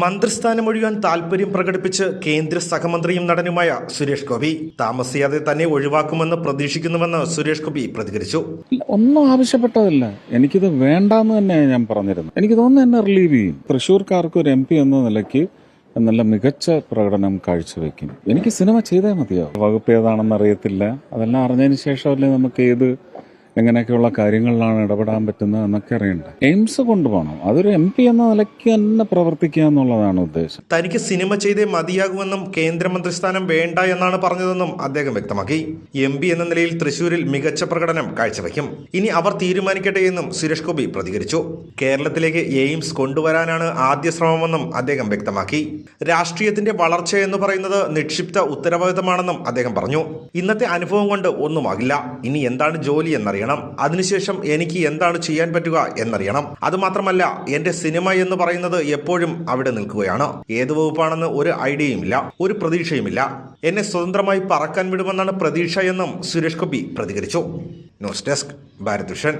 മന്ത്രിസ്ഥാനം ഒഴിയാൻ താൽപര്യം പ്രകടിപ്പിച്ച് കേന്ദ്ര സഹമന്ത്രിയും നടനുമായ സുരേഷ് ഗോപി. താമസിയാതെ തന്നെ ഒഴിവാക്കുമെന്ന് പ്രതീക്ഷിക്കുന്നുവെന്ന് സുരേഷ് ഗോപി പ്രതികരിച്ചു. ഒന്നും ആവശ്യപ്പെട്ടതല്ല. എനിക്കിത് വേണ്ടാന്ന് തന്നെ ഞാൻ പറഞ്ഞിരുന്നു എനിക്ക് തോന്നുന്നു എന്നെ റിലീവ് ചെയ്യും. തൃശ്ശൂർക്കാർക്ക് ഒരു എം പി എന്ന നിലയ്ക്ക് നല്ല മികച്ച പ്രകടനം കാഴ്ചവെക്കും. എനിക്ക് സിനിമ ചെയ്തേ മതിയോ വകുപ്പ് ഏതാണെന്ന് അറിയത്തില്ല. അതെല്ലാം അറിഞ്ഞതിന് ശേഷമല്ലേ നമുക്ക് ഏത് എങ്ങനെയൊക്കെയുള്ള കാര്യങ്ങളിലാണ് ഇടപെടാൻ പറ്റുന്നത് എന്നൊക്കെ അറിയണ്ട. എയിംസ് കൊണ്ടുപോകണം അതൊരു എം പി എന്ന നിലയ്ക്ക് തന്നെ പ്രവർത്തിക്കുക എന്നുള്ളതാണ് ഉദ്ദേശം. തനിക്ക് സിനിമ ചെയ്തേ മതിയാകുമെന്നും കേന്ദ്രമന്ത്രിസ്ഥാനം വേണ്ട എന്നാണ് പറഞ്ഞതെന്നും അദ്ദേഹം വ്യക്തമാക്കി. എം പി എന്ന നിലയിൽ തൃശൂരിൽ മികച്ച പ്രകടനം കാഴ്ചവെക്കും. ഇനി അവർ തീരുമാനിക്കട്ടെ എന്നും സുരേഷ് ഗോപി പ്രതികരിച്ചു. കേരളത്തിലേക്ക് എയിംസ് കൊണ്ടുവരാനാണ് ആദ്യ ശ്രമമെന്നും അദ്ദേഹം വ്യക്തമാക്കി. രാഷ്ട്രീയത്തിന്റെ വളർച്ച എന്ന് പറയുന്നത് നിക്ഷിപ്ത ഉത്തരവാദിത്തമാണെന്നും അദ്ദേഹം പറഞ്ഞു. ഇന്നത്തെ അനുഭവം കൊണ്ട് ഒന്നുമാകില്ല. ഇനി എന്താണ് ജോലി എന്നറിയണം അതിനുശേഷം എനിക്ക് എന്താണ് ചെയ്യാൻ പറ്റുക എന്നറിയണം. അതുമാത്രമല്ല എന്റെ സിനിമ എന്ന് പറയുന്നത് എപ്പോഴും അവിടെ നിൽക്കുകയാണ്. ഏത് വകുപ്പാണെന്ന് ഒരു ഐഡിയയുമില്ല ഒരു പ്രതീക്ഷയുമില്ല. എന്നെ സ്വതന്ത്രമായി പറക്കാൻ വിടുമെന്നാണ് പ്രതീക്ഷ എന്നും സുരേഷ് ഗോപി പ്രതികരിച്ചു. News desk Bharat vision